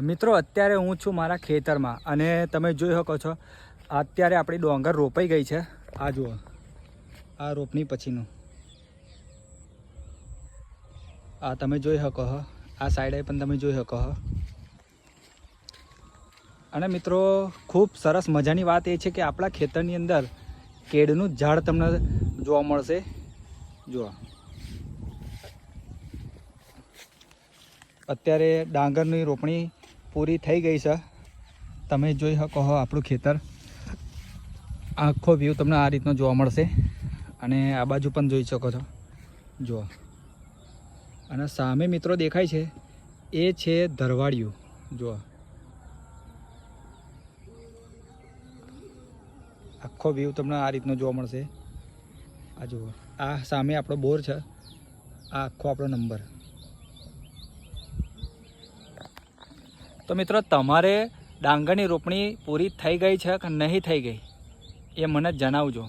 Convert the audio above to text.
મિત્રો, અત્યારે હું છું મારા ખેતરમાં અને તમે જોઈ શકો છો, અત્યારે આપણી ડોંગર રોપાઈ ગઈ છે. આ જુઓ, આ રોપની પછીનું. આ તમે જોઈ શકો હો, આ સાઈડે પણ તમે જોઈ શકો હો. અને મિત્રો, ખૂબ સરસ મજાની વાત એ છે કે આપણા ખેતરની અંદર કેળનું ઝાડ તમને જોવા મળશે. જુઓ. અત્યારે ડાંગરની રોપણી પૂરી થઈ ગઈ છે. તમે જોઈ શકો હો આપણું ખેતર. આખો વ્યૂ તમને આ રીતનો જોવા મળશે. અને આ બાજુ પણ જોઈ શકો છો. જુઓ. અને સામે મિત્રો દેખાય છે, એ છે ધરવાડિયું. જુઓ. આખો વ્યૂ તમને આ રીતનો જોવા મળશે. આ જુઓ. આ સામે આપણો બોર છે. આ આખો આપણો નંબર તો મિત્રો, તમારે ડાંગરની રોપણી પૂરી થઈ ગઈ છે કે નહીં થઈ ગઈ? એ મને જણાવજો.